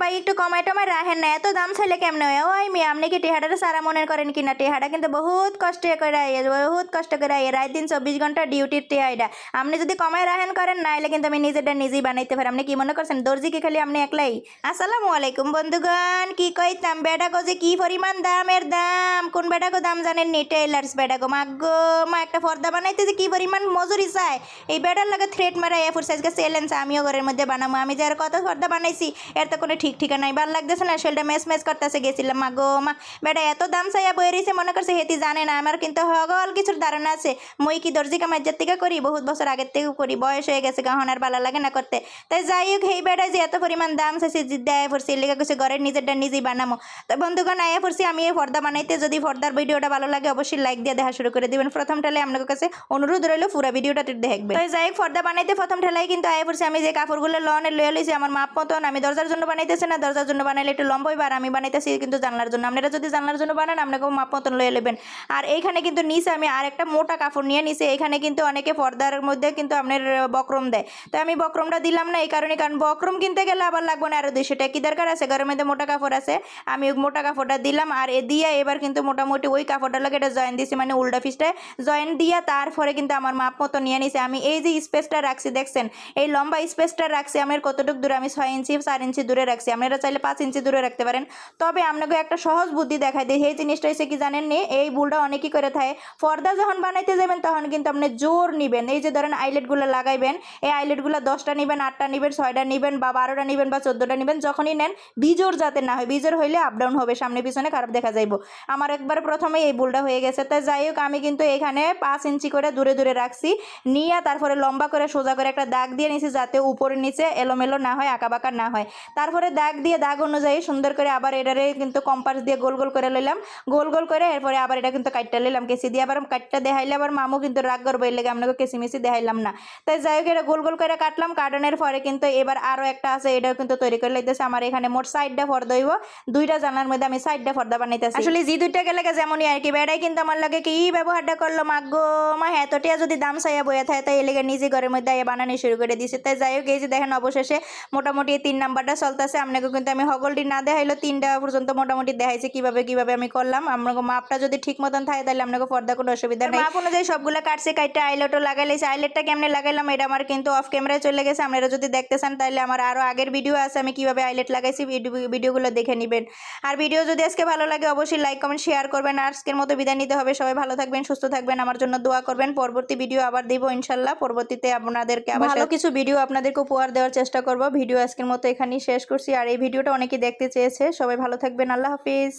ভাই, একটু কমাই টমাই রাখেন না। এত দাম চাইলে কেমন হয়? ওই মি আপনি কি টেহাটাটা সারা মনে করেন কিনা? টেহাটা কিন্তু বহুত কষ্ট করে বহুত কষ্ট করে আইয়ে রাত দিন চব্বিশ ঘণ্টা ডিউটির টেহা এটা আপনি যদি কমাই রাখেন, করেন, নাইলে কিন্তু আমি নিজেরটা নিজেই বানাইতে পারি। আপনি কি মনে করছেন? দর্জি কি খালি আপনি একলাই? আসসালামু আলাইকুম বন্ধুগণ, কি কইতাম? বেটা গো যে কি পরিমাণ দামের দাম? কোন বেটা গো দাম জানেন নি? টেইলার্স বেটা গো মাগো মা একটা পর্দা বানাইতে যে কি পরিমাণ মজুরি চায়? এই বেটার লাগে থ্রেড মারা এ ফোর সাইজকে চ্যালেঞ্জ আমিও ঘরের মধ্যে বানাবো আমি যে আর কত পর্দা বানাইছি, এর তো কোনো ঠিকা নাই ভালো লাগতেছে না, শরীরটা মেস মেস করতেছে, গেছিলাম মা গো, মা। বেটা, এত দাম চাইয়া রয়েছে, মনে করছে হেতি জানে না, আমার কিন্তু হগল কিছুর ধারণা আছে। মই কি দর্জি কামাজ্জার থেকে করি? বহুত বছর আগের থেকে করি, বয়স হয়ে গেছে গহনার বালা লাগে না করতে। তাই যাই হোক এই বেটা, যে এত পরিমাণ দাম চাইছে আয়া পড়ছি লেগে কিছু ঘরের নিজেরটা নিজেই বানামো। তো বন্ধুগণ, আয়া পড়ছি, আমি এই পর্দা বানাইতে। যদি পর্দার ভিডিওটা ভালো লাগে, অবশ্যই লাইক দিয়ে দেখা শুরু করে দিবেন। প্রথম ঠেলে আপনাদের কাছে অনুরোধ রইল, পুরো ভিডিওটা দেখবে তো যাই হোক, পর্দা বানাইতে প্রথম ঠেলাই কিন্তু আয়া পড়ছি, আমি যে কাপড়গুলো লনে লয়ে লইছি, আমার মাপ মতন, আমি দরজার জন্য বানাইতেছি না দরজার জন্য বানাইলে একটু লম্বই বার, আমি বানাইতেছি কিন্তু জানলার জন্য। আপনারা যদি জানলার জন্য বানান আপনাকে মাপ মতন লয়ে নেবেন। আর এইখানে কিন্তু নিচে আমি আর একটা মোটা কাপড় নিয়ে নিচে এখানে কিন্তু অনেকে পর্দার মধ্যে কিন্তু আপনার বক্রম দেয়। তো আমি বক্রমটা দিলাম না এই কারণে, কারণ বক্রম কিনতে গেলে আবার লাগবে না। আরও দুইশো টাকা কি দরকার আছে? ঘরের মধ্যে মোটা কাপড় আছে। আমি মোটা কাপড়টা দিলাম আর এ দিয়ে এবার কিন্তু মোটামুটি ওই কাপড়টা লাগে এটা জয়েন দিয়েছি মানে উল্টা পিসটায় জয়েন দিয়া তারপরে কিন্তু আমার মাপ মতো নিয়ে নিছে। আমি এই যে স্পেসটা রাখছি, দেখছেন? এই লম্বা স্পেসটা রাখছি, আমার কতটুকু দূরে? আমি ছয় ইঞ্চি, চার ইঞ্চি দূরে রাখছি। আপনারা চাইলে পাঁচ ইঞ্চি দূরে রাখতে পারেন। তবে আপনাকে একটা সহজ বুদ্ধি দেখাই দিই। এই জিনিসটা হচ্ছে কি জানেন নি? এই ভুলটা অনেকেই করে থাকে। পর্দা যখন বানাইতে যাবেন, তখন কিন্তু আপনি জোর নিবেন। এই যে ধরেন আইলেটগুলো লাগাইবেন, এই আইলেটগুলো দশটা নেবেন, আটটা নেবেন, ছয়টা নেবেন বা বারোটা নেবেন বা চোদ্দোটা নেবেন, যখনই নেন বিজোর যাতে না হয় বিজোর হইলে আপ ডাউন হবে, সামনে পিছনে খারাপ দেখা যাইব। আমার একবার প্রথমেই এই ভুলটা হয়ে গেছে। তাই যাই হোক, আমি কিন্তু এখানে পাঁচ ইঞ্চি করে দূরে দূরে রাখছি। নিয়ে তারপরে লম্বা করে সোজা করে একটা দাগ দিয়ে নিছি, যাতে উপরে নিচে এলোমেলো না হয় আঁকাবাঁকা না হয়। তারপরে দাগ দিয়ে দাগ অনুযায়ী সুন্দর করে আবার এটারে কিন্তু কম্পাস দিয়ে গোল গোল করে লইলাম। গোল গোল করে এরপরে আবার এটা কিন্তু কাটটা লইলাম। কেসি দিয়ে আবার কাটটা দেখাইলে আবার মামু কিন্তু রাগ করব, এর লেগে আপনাকে কেসি মেসি দেখাইলাম না। তাই যাই হোক, এটা গোল গোল করে কাটলাম। কাটানোর পরে কিন্তু এবার আরও একটা আছে, এটাও কিন্তু তৈরি করে লইতেছে। আমার এখানে মোট সাইডটা ফর্দা হইব। দুইটা জানার মধ্যে আমি সাইডটা ফর্দা বানাইতেছি। আসলে যে দুইটা গেলে যেমনই আর কি। বেড়াই কিন্তু আমার লাগে কি ব্যবহারটা করল? মাগো মা এতটিয়া যদি দাম চাইয়া বইয়া থাকে, তাই এলেগে নিজে ঘরের মধ্যে বানানি শুরু করে দিছে। তাই যাই হোক, এই যে দেখেন অবশেষে মোটামুটি তিন নাম্বারটা চলতেছে। আপনাকে কিন্তু আমি হগলটি না দেখাইলো তিনটা পর্যন্ত মোটামুটি দেখাইছে কীভাবে কীভাবে আমি করলাম। আপনাকে মাপটা যদি ঠিক মতন থাকে তাহলে আপনাকে পর্দা কোনো অসুবিধা নেই। মাপ অনুযায়ী সবগুলো কাটছে কাটটা আইলেটও লাগাইলেছে। আইলেটটা কেমনে লাগাইলাম এটা আমার কিন্তু অফ ক্যামেরায় চলে গেছে। আপনারা যদি দেখতে চান তাহলে আমার আরও আগের ভিডিও আছে আমি কীভাবে আইলেট লাগাইছি ভিডিও- ভিডিওগুলো দেখে নেবেন। আর ভিডিও যদি আজকে ভালো লাগে অবশ্যই লাইক কমেন্ট শেয়ার করবেন। আর আজকের মতো বিদায় নিতে হবে। সবাই ভালো থাকবেন সুস্থ থাকবেন। আমার জন্য দোয়া করবেন। পরবর্তী ভিডিও আবার দিব ইনশাল্লাহ। পরবর্তীতে আপনাদেরকে আবার ভালো কিছু ভিডিও আপনাদেরকে উপহার দেওয়ার চেষ্টা করব। ভিডিও আজকের মতো এখানেই শেষ করছি। আর এই ভিডিওটা অনেকে দেখতে চেয়েছে। সবাই ভালো থাকবেন। আল্লাহ হাফিজ।